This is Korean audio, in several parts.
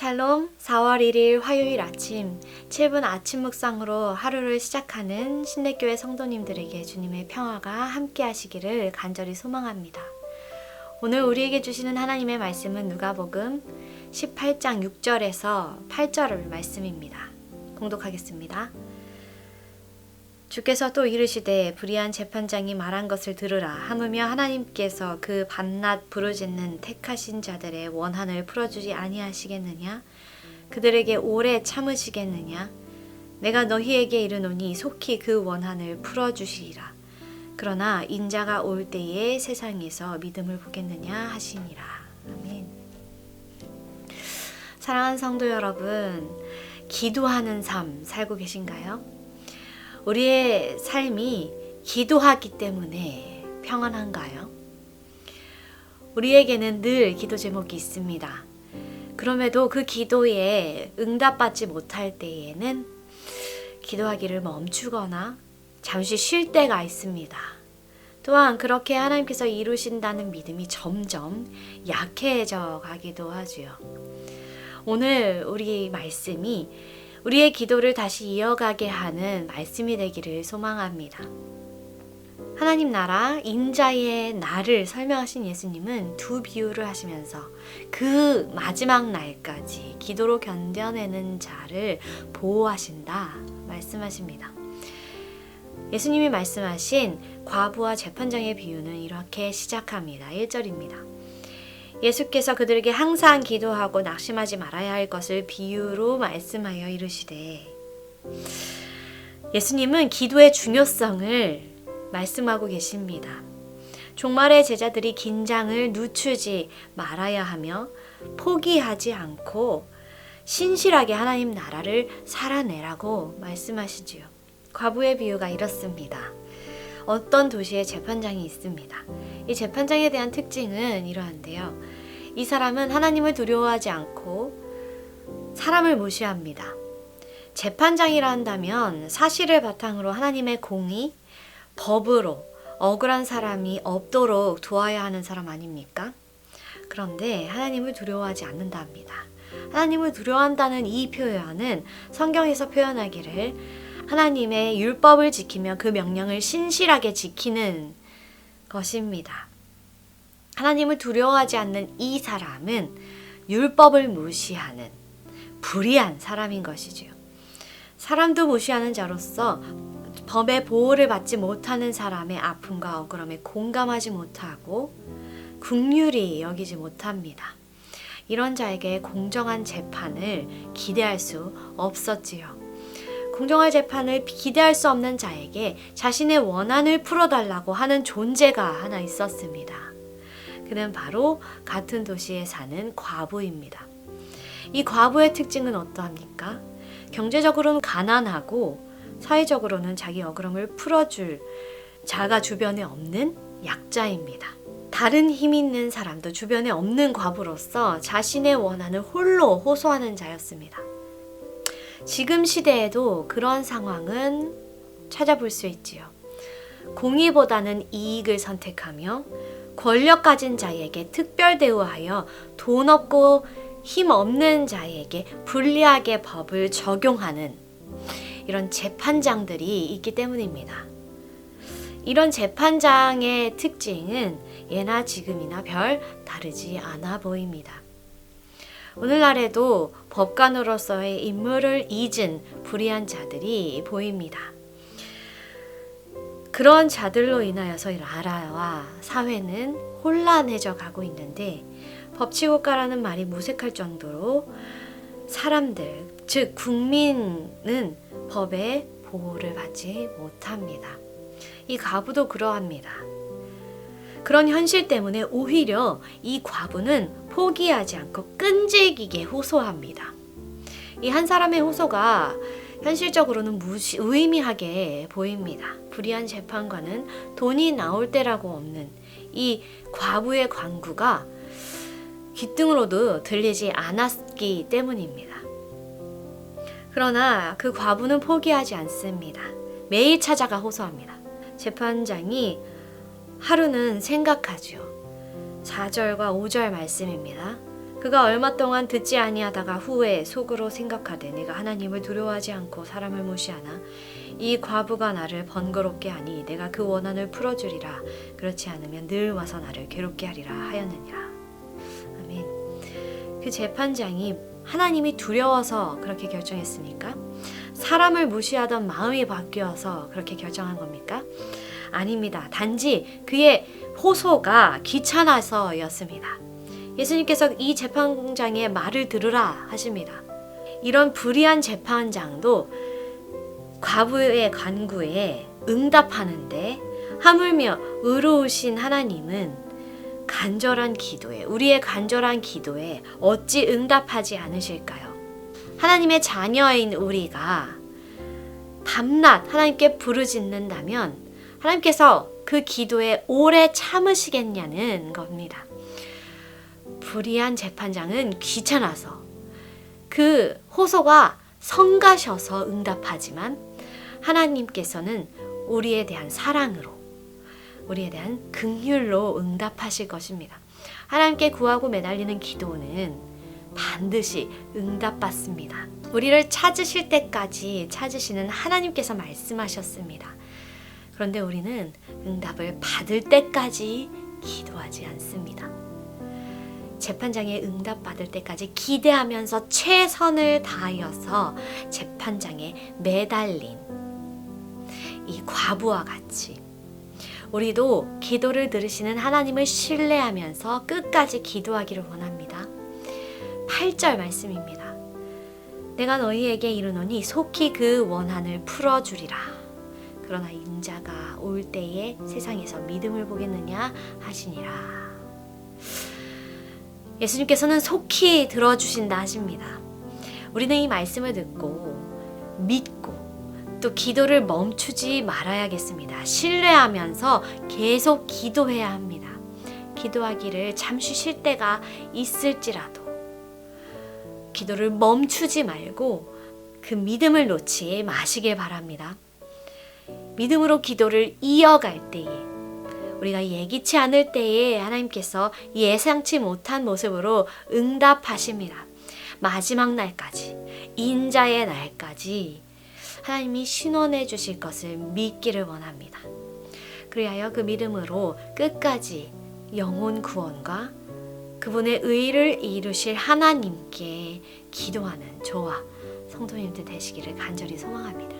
샬롬 4월 1일 화요일 아침 7분 아침 묵상으로 하루를 시작하는 신내교회 성도님들에게 주님의 평화가 함께 하시기를 간절히 소망합니다. 오늘 우리에게 주시는 하나님의 말씀은 누가복음 18장 6절에서 8절 말씀입니다. 공독하겠습니다. 주께서 또 이르시되 불의한 재판장이 말한 것을 들으라. 하무며 하나님께서 그 밤낮 부르짖는 택하신 자들의 원한을 풀어주지 아니하시겠느냐? 그들에게 오래 참으시겠느냐? 내가 너희에게 이르노니 속히 그 원한을 풀어주시리라. 그러나 인자가 올 때에 세상에서 믿음을 보겠느냐 하시니라. 아멘. 사랑하는 성도 여러분 기도하는 삶 살고 계신가요? 우리의 삶이 기도하기 때문에 평안한가요? 우리에게는 늘 기도 제목이 있습니다. 그럼에도 그 기도에 응답받지 못할 때에는 기도하기를 멈추거나 잠시 쉴 때가 있습니다. 또한 그렇게 하나님께서 이루신다는 믿음이 점점 약해져 가기도 하지요. 오늘 우리 말씀이 우리의 기도를 다시 이어가게 하는 말씀이 되기를 소망합니다. 하나님 나라 인자의 날을 설명하신 예수님은 두 비유를 하시면서 그 마지막 날까지 기도로 견뎌내는 자를 보호하신다 말씀하십니다. 예수님이 말씀하신 과부와 재판장의 비유는 이렇게 시작합니다. 1절입니다. 예수께서 그들에게 항상 기도하고 낙심하지 말아야 할 것을 비유로 말씀하여 이르시되 예수님은 기도의 중요성을 말씀하고 계십니다. 종말의 제자들이 긴장을 늦추지 말아야 하며 포기하지 않고 신실하게 하나님 나라를 살아내라고 말씀하시지요. 과부의 비유가 이렇습니다. 어떤 도시에 재판장이 있습니다. 이 재판장에 대한 특징은 이러한데요. 이 사람은 하나님을 두려워하지 않고 사람을 무시합니다. 재판장이라 한다면 사실을 바탕으로 하나님의 공의, 법으로 억울한 사람이 없도록 도와야 하는 사람 아닙니까? 그런데 하나님을 두려워하지 않는다 합니다. 하나님을 두려워한다는 이 표현은 성경에서 표현하기를 하나님의 율법을 지키며 그 명령을 신실하게 지키는 것입니다. 하나님을 두려워하지 않는 이 사람은 율법을 무시하는 불의한 사람인 것이지요. 사람도 무시하는 자로서 법의 보호를 받지 못하는 사람의 아픔과 억울함에 공감하지 못하고 국률이 여기지 못합니다. 이런 자에게 공정한 재판을 기대할 수 없었지요. 공정한 재판을 기대할 수 없는 자에게 자신의 원한을 풀어달라고 하는 존재가 하나 있었습니다. 그는 바로 같은 도시에 사는 과부입니다. 이 과부의 특징은 어떠합니까? 경제적으로는 가난하고 사회적으로는 자기 억울함을 풀어줄 자가 주변에 없는 약자입니다. 다른 힘 있는 사람도 주변에 없는 과부로서 자신의 원한을 홀로 호소하는 자였습니다. 지금 시대에도 그런 상황은 찾아볼 수 있지요. 공의보다는 이익을 선택하며 권력 가진 자에게 특별 대우하여 돈 없고 힘 없는 자에게 불리하게 법을 적용하는 이런 재판장들이 있기 때문입니다. 이런 재판장의 특징은 예나 지금이나 별 다르지 않아 보입니다. 오늘날에도 법관으로서의 임무를 잊은 불의한 자들이 보입니다. 그런 자들로 인하여서 나라와 사회는 혼란해져 가고 있는데 법치국가라는 말이 무색할 정도로 사람들, 즉 국민은 법의 보호를 받지 못합니다. 이 가부도 그러합니다. 그런 현실 때문에 오히려 이 과부는 포기하지 않고 끈질기게 호소합니다. 이 한 사람의 호소가 현실적으로는 무시, 의미하게 보입니다. 불의한 재판관은 돈이 나올 때라고 없는 이 과부의 광구가 귓등으로도 들리지 않았기 때문입니다. 그러나 그 과부는 포기하지 않습니다. 매일 찾아가 호소합니다. 재판장이 하루는 생각하죠. 4절과 5절 말씀입니다. 그가 얼마 동안 듣지 아니하다가 후에 속으로 생각하되 내가 하나님을 두려워하지 않고 사람을 무시하나 이 과부가 나를 번거롭게 하니 내가 그 원한을 풀어주리라 그렇지 않으면 늘 와서 나를 괴롭게 하리라 하였느니라 아멘 그 재판장이 하나님이 두려워서 그렇게 결정했습니까? 사람을 무시하던 마음이 바뀌어서 그렇게 결정한 겁니까? 아닙니다. 단지 그의 호소가 귀찮아서였습니다. 예수님께서 이 재판장의 말을 들으라 하십니다. 이런 불의한 재판장도 과부의 간구에 응답하는데 하물며 의로우신 하나님은 간절한 기도에 우리의 간절한 기도에 어찌 응답하지 않으실까요? 하나님의 자녀인 우리가 밤낮 하나님께 부르짖는다면 하나님께서 그 기도에 오래 참으시겠냐는 겁니다. 불의한 재판장은 귀찮아서 그 호소가 성가셔서 응답하지만 하나님께서는 우리에 대한 사랑으로 우리에 대한 긍휼로 응답하실 것입니다. 하나님께 구하고 매달리는 기도는 반드시 응답받습니다. 우리를 찾으실 때까지 찾으시는 하나님께서 말씀하셨습니다. 그런데 우리는 응답을 받을 때까지 기도하지 않습니다. 재판장의 응답 받을 때까지 기대하면서 최선을 다하여서 재판장에 매달린 이 과부와 같이 우리도 기도를 들으시는 하나님을 신뢰하면서 끝까지 기도하기를 원합니다. 8절 말씀입니다. 내가 너희에게 이르노니 속히 그 원한을 풀어주리라. 그러나 인자가 올 때에 세상에서 믿음을 보겠느냐 하시니라. 예수님께서는 속히 들어주신다 하십니다. 우리는 이 말씀을 듣고 믿고 또 기도를 멈추지 말아야겠습니다. 신뢰하면서 계속 기도해야 합니다. 기도하기를 잠시 쉴 때가 있을지라도 기도를 멈추지 말고 그 믿음을 놓지 마시길 바랍니다. 믿음으로 기도를 이어갈 때에 우리가 예기치 않을 때에 하나님께서 예상치 못한 모습으로 응답하십니다. 마지막 날까지, 인자의 날까지 하나님이 신원해 주실 것을 믿기를 원합니다. 그리하여 그 믿음으로 끝까지 영혼 구원과 그분의 의를 이루실 하나님께 기도하는 저와 성도님들 되시기를 간절히 소망합니다.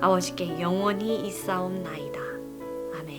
아버지께 영원히 있사옵나이다.